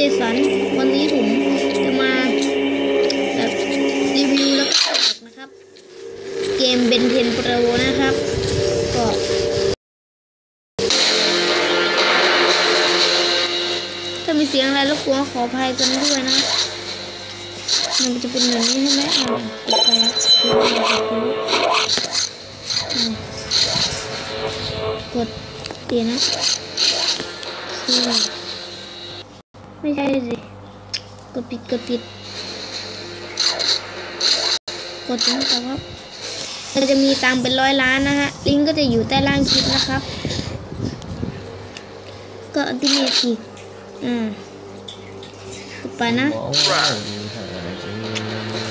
เจสัน วันนี้ผมจะมาแบบรีวิวแล้วก็บอกนะครับ เกมเบนเทนโปรนะครับ ก็ถ้ามีเสียงอะไรรบกวนขออภัยกันด้วยนะ มันจะเป็นแบบนี้ใช่ไหมอ่ากดไปแล้วอืมกดเดี๋ยวนะคือ ไม่ใช่สิกดปิดกดปิดกดตรงนี้ครับเราจะมีตังเป็นร้อยล้านนะฮะ ลิงก์ก็จะอยู่ใต้ล่างคลิปนะครับ ก็อันที่มีอีกอ่ากดไปนะ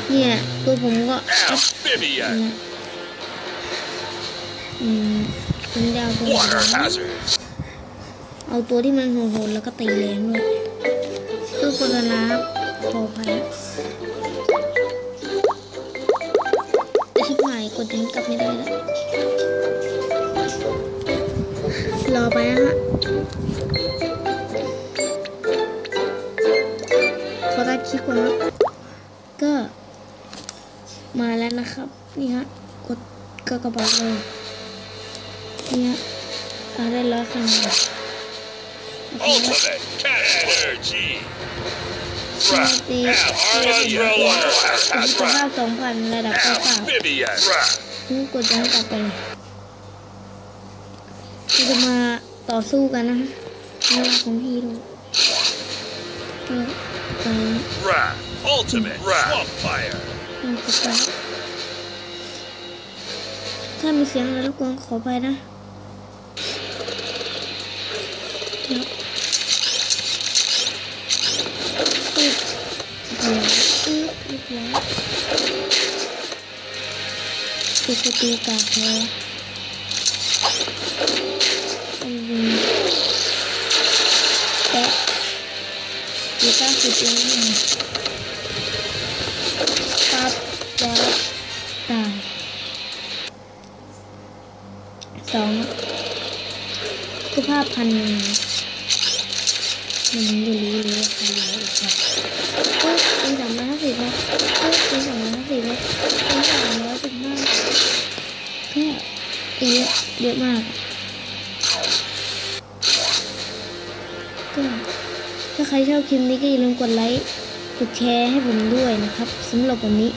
เนี่ยตัวผมก็อัพอืมคุณดาวตัวนี้เอาตัวที่มันโหดๆแล้วก็ตีแรงด้วย ตู้โฆษณาขออภัยนะแต่ชิบหายกดยังกลับไม่ได้แล้วรอไปนะฮะขอตัดคลิปก่อนนะก็มาแล้วนะครับ นี่ฮะ กดกระกระบอกเลยนี่ฮะเอาได้ร้อยคะแนน Ultimate cat energy. ตี Amphibian. Water สภาพสองพันระดับเก้าเก้านี่กดย้อนกลับไปเราจะมาต่อสู้กันนะฮะนี่ของฮีโร่ก็ไป Wrath. Ultimate swamp fire. นี่กดไปถ้ามีเสียงอะไรรบกวนขอไปนะเดี๋ยว ปิดประตูกากแล้วอันนี้แปะอยู่ใต้สุดเองนี่ปั๊บแล้วตายสองสุภาพพันหนึ่งมันไม่รู้เลยว่าใครเหลืออีกครับเอ้ยเป็นสามร้อยห้าสิบ เยอะเยอะมาก ก็ถ้าใครชอบคลิปนี้ก็อย่าลืมกดไลค์ กดแชร์ให้ผมด้วยนะครับสำหรับวันนี้